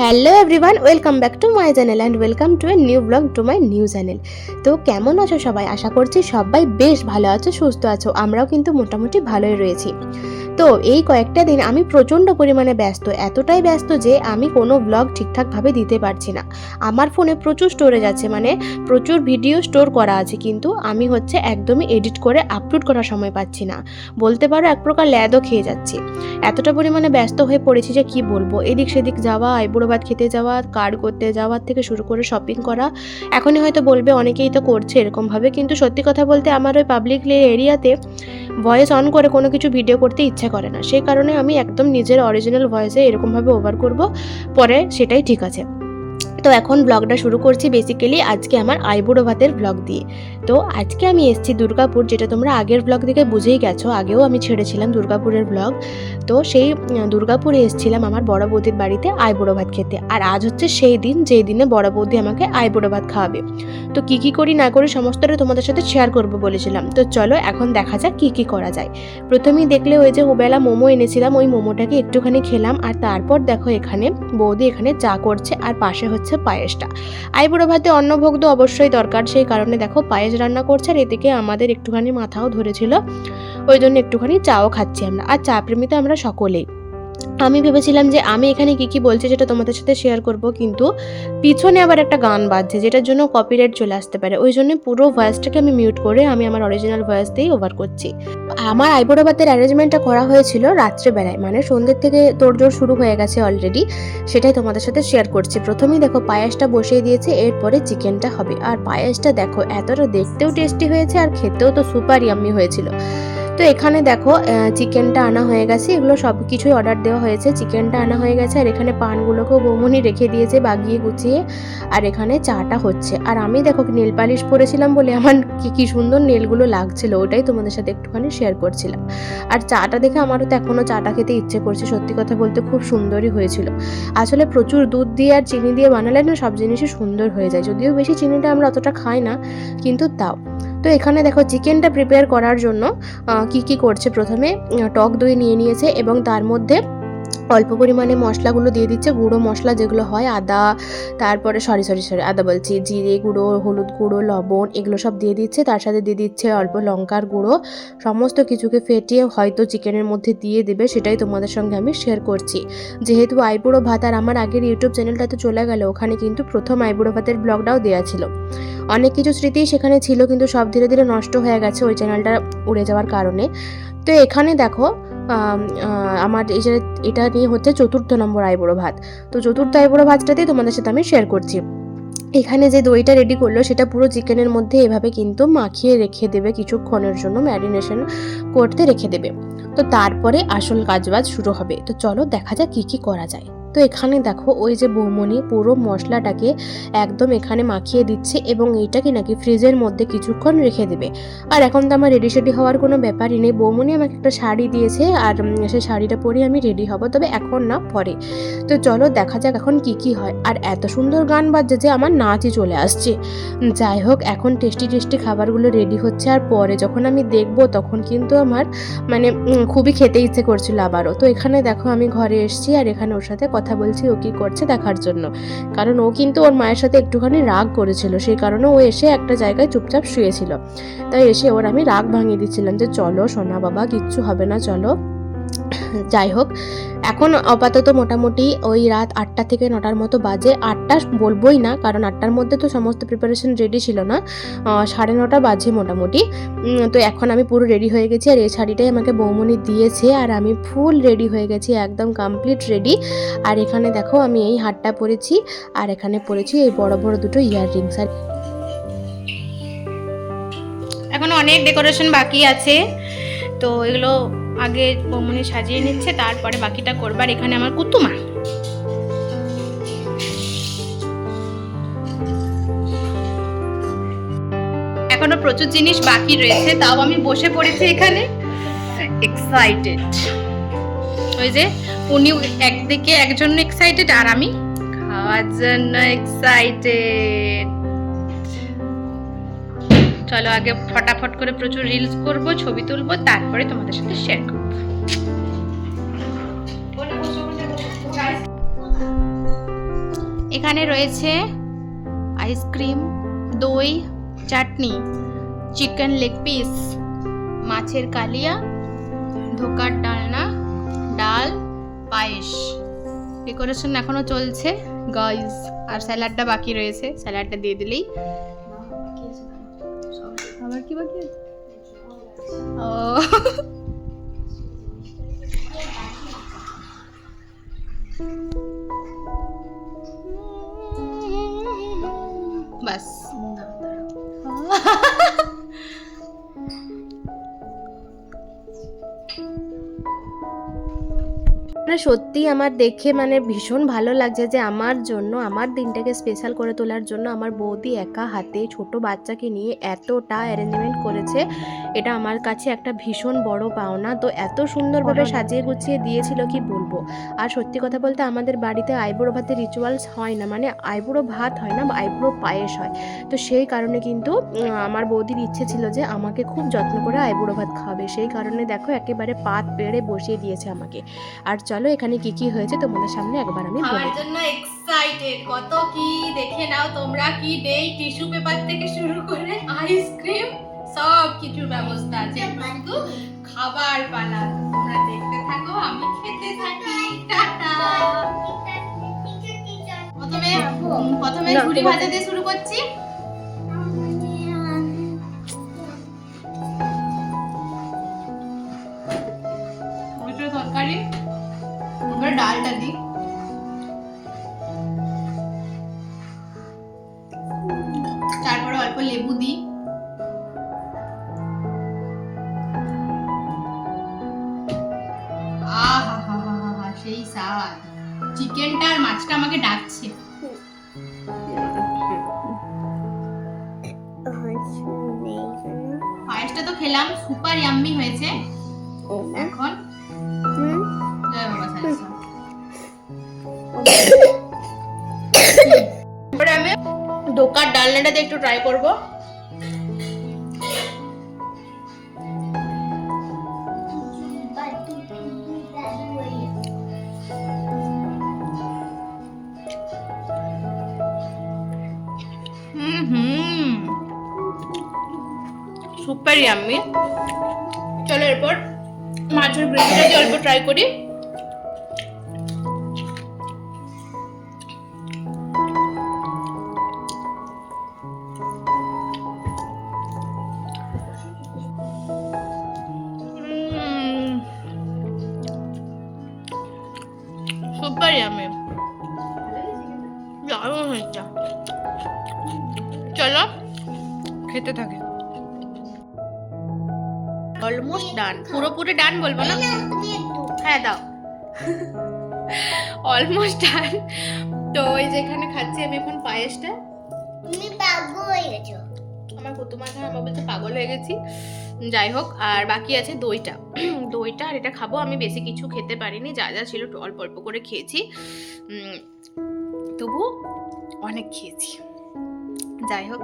Hello everyone welcome back to my channel and welcome to a new blog to my new channel তো কেমন আছো সবাই? আশা করছি সবাই বেশ ভালো আছো, সুস্থ আছো, আমরাও কিন্তু মোটামুটি ভালোই রয়েছি। তো এই কয়েকটা দিন আমি প্রচণ্ড পরিমাণে ব্যস্ত, এতটাই ব্যস্ত যে আমি কোনো ব্লগ ঠিকঠাকভাবে দিতে পারছি না। আমার ফোনে প্রচুর স্টোরেজ আছে মানে প্রচুর ভিডিও স্টোর করা আছে, কিন্তু আমি হচ্ছে একদমই এডিট করে আপলোড করার সময় পাচ্ছি না। বলতে পারো এক প্রকার ল্যাদও খেয়ে যাচ্ছি। এতটা পরিমাণে ব্যস্ত হয়ে পড়েছি যে কি বলব? এদিক সেদিক যাওয়া আইবুড়ো ভাত খেতে যাওয়া কার্ড করতে যাওয়ার থেকে শুরু করে শপিং করা, এখনই হয়তো বলবে অনেকেই তো করছে এরকমভাবে, কিন্তু সত্যি কথা বলতে আমার ওই পাবলিক এরিয়াতে ভয়েস অন করে কোনো কিছু ভিডিও করতে ইচ্ছা করে না। সেই কারণে আমি একদম নিজের অরিজিনাল ভয়েসে এরকমভাবে ওভার করব, পরে সেটাই ঠিক আছে। তো এখন ব্লগটা শুরু করছি বেসিক্যালি আজকে আমার আইবুড়ো ভাতের ব্লগ দিয়ে। তো আজকে আমি এসেছি দুর্গাপুর, যেটা তোমরা আগের ব্লগ থেকে বুঝেই গেছো, আগেও আমি ছেড়েছিলাম দুর্গাপুরের ব্লগ তো সেই দুর্গাপুরে এসেছিলাম আমার বড় বৌদির বাড়িতে আইবুড়ো ভাত খেতে। আর আজ হচ্ছে সেই দিন, যেই দিনে বড় বৌদি আমাকে আইবুড়ো ভাত খাওয়াবে। তো কি কি করি না করি সমস্তটা তোমাদের সাথে শেয়ার করব বলেছিলাম। তো চলো এখন দেখা যাক কি কি করা যায়। প্রথমেই দেখলে ওই যে ওবেলা মোমো এনেছিলাম, ওই মোমোটাকে একটুখানি খেলাম। আর তারপর দেখো এখানে বৌদি এখানে চা করছে, আর পাশে হচ্ছে পায়েসটা। আইবুড়ো ভাতে অন্নভোগ তো অবশ্যই দরকার, সেই কারণে দেখো পায়েস রান্না করছে আর এদিকে আমাদের একটুখানি মাথাও ধরেছিল। ওই জন্য একটুখানি চাও খাচ্ছি আমরা। আর চা প্রেমীতে আমরা সকলেই। আমি ভেবেছিলাম যে আমি এখানে কি কি বলছি যেটা তোমাদের সাথে শেয়ার করব, কিন্তু পিছনে আবার একটা গান বাজছে যেটার জন্য কপিরাইট চলে আসতে পারে। ওই জন্য পুরো ভয়েসটাকে আমি মিউট করে আমি আমার অরিজিনাল ভয়েস দিয়েই ওভার করছি। আমার আইবুড়ো ভাতের অ্যারেঞ্জমেন্টটা করা হয়েছিল রাত্রেবেলায় মানে সন্ধ্যের থেকে তোড়জোড় শুরু হয়ে গেছে অলরেডি সেটাই তোমাদের সাথে শেয়ার করছি। প্রথমেই দেখো পায়েসটা বসিয়ে দিয়েছে, এরপরে চিকেনটা হবে। আর পায়েসটা দেখো, এতটা দেখতেও টেস্টি হয়েছে আর খেতেও তো সুপার ইয়াম্মি হয়েছিল। তো এখানে দেখো চিকেনটা আনা হয়ে গেছে। এগুলো সব কিছুই অর্ডার দেওয়া হয়েছে। চিকেনটা আনা হয়ে গেছে আর এখানে পানগুলোকেও বৌমনি রেখে দিয়েছে বাগিয়ে গুছিয়ে। আর এখানে চাটা হচ্ছে। আর আমি দেখো, নেল পালিশ পরেছিলাম বলে আমার কি কি সুন্দর নেলগুলো লাগছিল, ওটাই তোমাদের সাথে একটুখানি শেয়ার করছিলাম। আর চাটা দেখে আমারও তো এখনও চাটা খেতে ইচ্ছে করছে, সত্যি কথা বলতে খুব সুন্দরই হয়েছিল। আসলে প্রচুর দুধ দিয়ে আর চিনি দিয়ে বানালে না সব জিনিসই সুন্দর হয়ে যায়। যদিও বেশি চিনিটা আমরা অতটা খাই না, কিন্তু তাও। তো এখানে দেখো চিকেনটা প্রিপেয়ার করার জন্য কি কি করছে? প্রথমে টক দই নিয়ে নিয়েছে এবং তার মধ্যে অল্প পরিমাণে মশলাগুলো দিয়ে দিচ্ছে, গুঁড়ো মশলা যেগুলো হয়, আদা, তারপরে সরি সরি সরি আদা বলছি, জিরে গুঁড়ো, হলুদ গুঁড়ো, লবণ, এগুলো সব দিয়ে দিচ্ছে, তার সাথে দিয়ে দিচ্ছে অল্প লঙ্কার গুঁড়ো, সমস্ত কিছুকে ফেটিয়ে হয়তো চিকেনের মধ্যে দিয়ে দেবে, সেটাই তোমাদের সঙ্গে আমি শেয়ার করছি। যেহেতু আইবুড়ো ভাত আর আমার আগের ইউটিউব চ্যানেলটাতে চলে গেল, ওখানে কিন্তু প্রথম আইবুড়ো ভাতের ব্লগটাও দেওয়া ছিল। অনেক কিছু স্মৃতি সেখানে ছিল, কিন্তু সব ধীরে ধীরে নষ্ট হয়ে গেছে, ওই চ্যানেলটা উড়ে যাওয়ার কারণে। তো এখানে দেখো আমার এই যে এটা নিয়ে হচ্ছে চতুর্থ নম্বর আইবুড়ো ভাত। তো চতুর্থ আইবুড়ো ভাতটাতে তোমাদের সাথে আমি শেয়ার করছি। এখানে যে দইটা রেডি করল, সেটা পুরো চিকেনের মধ্যে এভাবে কিন্তু মাখিয়ে রেখে দেবে, কিছুক্ষণের জন্য ম্যারিনেশন করতে রেখে দেবে। তো তারপরে আসল কাজবাজ শুরু হবে। তো চলো দেখা যাক কী কী করা যায়। তো এখানে দেখো ওই যে বৌমনি পুরো মশলাটাকে একদম এখানে মাখিয়ে দিচ্ছে এবং এইটাকে নাকি ফ্রিজের মধ্যে কিছুক্ষণ রেখে দেবে। আর এখন তো আমার রেডি সেডি হওয়ার কোনো ব্যাপারই নেই। বৌমনি আমাকে একটা শাড়ি দিয়েছে আর সেই শাড়িটা পরে আমি রেডি হব, তবে এখন না, পরে। তো চলো দেখা যাক এখন কি কি হয়। আর এত সুন্দর গান বাজছে যে আমার নাচই চলে আসছে। যাই হোক, এখন টেস্টি টেস্টি খাবারগুলো রেডি হচ্ছে আর পরে যখন আমি দেখব তখন কিন্তু আমার মানে খুবই খেতে ইচ্ছে করছিল আবারও। তো এখানে দেখো আমি ঘরে এসেছি আর এখানে ওর সাথে কথা বলছি, ও কি করছে দেখার জন্য। কারণ ও কিন্তু ওর মায়ের সাথে একটুখানি রাগ করেছিল, সেই কারণে ও এসে একটা জায়গায় চুপচাপ শুয়েছিল। তাই এসে ওর আমি রাগ ভাঙিয়ে দিচ্ছিলাম যে, চলো সোনা বাবা, কিচ্ছু হবে না, চলো। যাই হোক এখন আপাতত মোটামুটি ওই রাত আটটা থেকে নটার মতো বাজে। আটটা বলবোই না, কারণ আটটার মধ্যে তো সমস্ত প্রিপারেশন রেডি ছিল না। সাড়ে নটা বাজে মোটামুটি। তো এখন আমি পুরো রেডি হয়ে গেছি আর এই শাড়িটাই আমাকে বৌমনি দিয়েছে আর আমি ফুল রেডি হয়ে গেছি, একদম কমপ্লিট রেডি আর এখানে দেখো আমি এই হারটা পরেছি আর এখানে পরেছি এই বড় বড় দুটো ইয়াররিংস আর এখন অনেক ডেকোরেশন বাকি আছে। তো এগুলো আগে বৌমনি সাজিয়ে নিচ্ছে, তারপরে বাকিটা করবার এখানে আমার কুতুমা। এখনও প্রচুর জিনিস বাকি রয়েছে, তাও আমি বসে পড়েছি এখানে। এক্সাইটেড ওই যে উনি একদিকে, একজন এক্সাইটেড আর আমি। খাওয়ার জন্য এক্সাইটেড চলো আগে ফটাফট করে প্রচুর রিলস করব, ছবি তুলবো, তারপরে তোমাদের সাথে শেয়ার করব। এখানে রয়েছে আইসক্রিম দই, চাটনি চিকেন লেগ পিস মাছের কালিয়া, ধোকার ডালনা, ডাল, পায়েস। ডেকোরেশন এখনও চলছে গাইস আর স্যালাডটা বাকি রয়েছে স্যালাডটা দিয়ে দিলেই আবার কি বাকি আছে? ও। বাস। মানে সত্যি আমার দেখে মানে ভীষণ ভালো লাগছে যে আমার জন্য আমার দিনটাকে স্পেশাল করে তোলার জন্য আমার বৌদি একা হাতে ছোট বাচ্চাকে নিয়ে এতটা অ্যারেঞ্জমেন্ট করেছে। এটা আমার কাছে একটা ভীষণ বড় পাওনা। তো এত সুন্দরভাবে সাজিয়ে গুছিয়ে দিয়েছিল কি বলব? আর সত্যি কথা বলতে আমাদের বাড়িতে আইবুড়ো ভাতের রিচুয়ালস হয় না মানে আইবুড়ো ভাত হয় না আইবুড়ো পায়েস হয়। তো সেই কারণে কিন্তু আমার বৌদির ইচ্ছে ছিল যে আমাকে খুব যত্ন করে আইবুড়ো ভাত খাওয়াবে। সেই কারণে দেখো একেবারে পাত পেড়ে বসিয়ে দিয়েছে আমাকে। আর চলো এখানে কি কি হয়েছে তোমাদের সামনে একবার আমি বলি। জন্য এক্সাইটেড কত কি দেখে নাও তোমরা কি নেই টিস্যু পেপার থেকে শুরু করে আইসক্রিম সব কিছুর ব্যবস্থা আছে। কিন্তু খাবার পালা তোমরা দেখতে থাকো আমি খেতে থাকি। টাটা। প্রথমে প্রথমে তোমাকে- ভাজা দিয়ে শুরু করছি। চিকেনটা আর মাছটা আমাকে ডাকছে। পায়েসটা তো খেলাম, সুপার ইয়াম্মি হয়েছে। এখন আমি ডোকার ডালনাটা দিয়ে একটু ট্রাই করব। সুপার ইয়াম্মি চলো এরপর মাছের গ্রেভিটা অল্প ট্রাই করি। চলো। খেতে থাকে। অলমোস্ট ডান পুরোপুরি ডান বলব না? হ্যাঁ দাও। অলমোস্ট ডান তো ওই যেখানে খাচ্ছি আমি এখন পায়েসটা। তুমি আমার কুতুমা খান আমার বলতে পাগল হয়ে গেছি। যাই হোক আর বাকি আছে দইটা। দইটা আর এটা খাব। আমি বেশি কিছু খেতে পারিনি যা যা ছিল অল্প অল্প করে খেয়েছি। তবু অনেক খেয়েছি। যাই হোক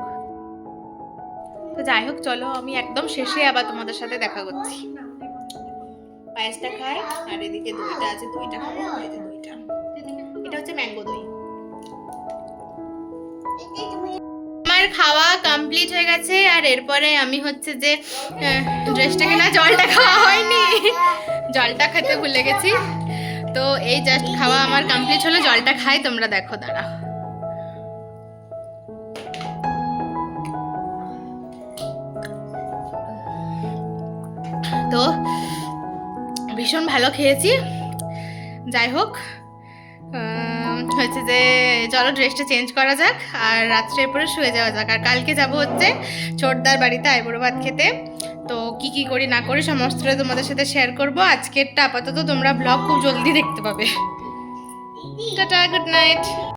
তো যাই হোক, চলো আমি একদম শেষে আবার তোমাদের সাথে দেখা করছি। পায়েসটা খাই, আর এদিকে দইটা আছে, দইটা খাব দইটা। এটা হচ্ছে ম্যাঙ্গো দই। আমার খাওয়া কমপ্লিট হয়ে গেছে, আর এরপরে আমি হচ্ছে যে ড্রেসটাকে না জলটা খাওয়া হয়নি। জলটা খেতে ভুলে গেছি। তো এই জাস্ট খাওয়া আমার কমপ্লিট হলো, জলটা খাই, তোমরা দেখো দাঁড়া তো ভীষণ ভালো খেয়েছি। যাই হোক হচ্ছে যে চলো ড্রেসটা চেঞ্জ করা যাক আর রাত্রে পরে শুয়ে যাওয়া যাক। আর কালকে যাব হচ্ছে ছোটদার বাড়িতে আইবুড়ো ভাত খেতে। তো কি কি করি না করি সমস্তটা তোমাদের সাথে শেয়ার করব। আজকেরটা আপাতত তোমরা ব্লগ খুব জলদি দেখতে পাবে। Tata good night